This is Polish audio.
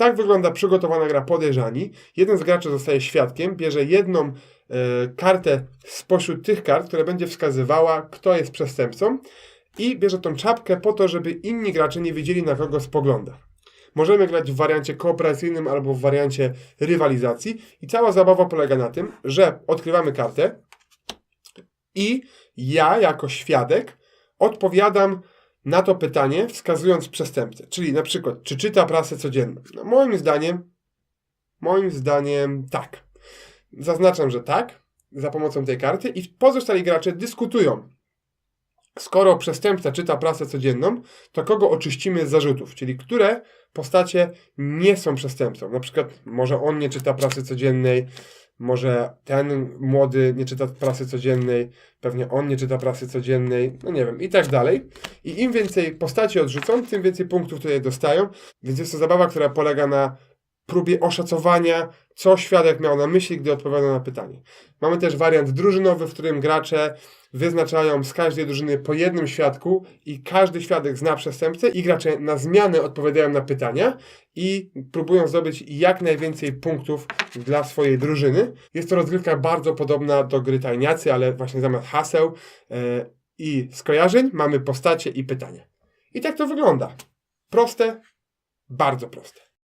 Tak wygląda przygotowana gra Podejrzani. Jeden z graczy zostaje świadkiem, bierze jedną e, kartę spośród tych kart, która będzie wskazywała, kto jest przestępcą i bierze tą czapkę po to, żeby inni gracze nie wiedzieli, na kogo spogląda. Możemy grać w wariancie kooperacyjnym albo w wariancie rywalizacji i cała zabawa polega na tym, że odkrywamy kartę i ja jako świadek odpowiadam na to pytanie, wskazując przestępcę. Czyli na przykład, czy czyta prasę codzienną? No, moim zdaniem, moim zdaniem tak. Zaznaczam, że tak, za pomocą tej karty i pozostali gracze dyskutują. Skoro przestępca czyta prasę codzienną, to kogo oczyścimy z zarzutów? Czyli które postacie nie są przestępcą? Na przykład, może on nie czyta prasy codziennej, może ten młody nie czyta prasy codziennej, pewnie on nie czyta prasy codziennej, no nie wiem, i tak dalej. I im więcej postaci odrzucą, tym więcej punktów tutaj dostają. Więc jest to zabawa, która polega na próbie oszacowania, co świadek miał na myśli, gdy odpowiadał na pytanie. Mamy też wariant drużynowy, w którym gracze wyznaczają z każdej drużyny po jednym świadku i każdy świadek zna przestępcę i gracze na zmianę odpowiadają na pytania i próbują zdobyć jak najwięcej punktów dla swojej drużyny. Jest to rozgrywka bardzo podobna do gry Tajniacy, ale właśnie zamiast haseł e, i skojarzeń mamy postacie i pytania. I tak to wygląda. Proste, bardzo proste.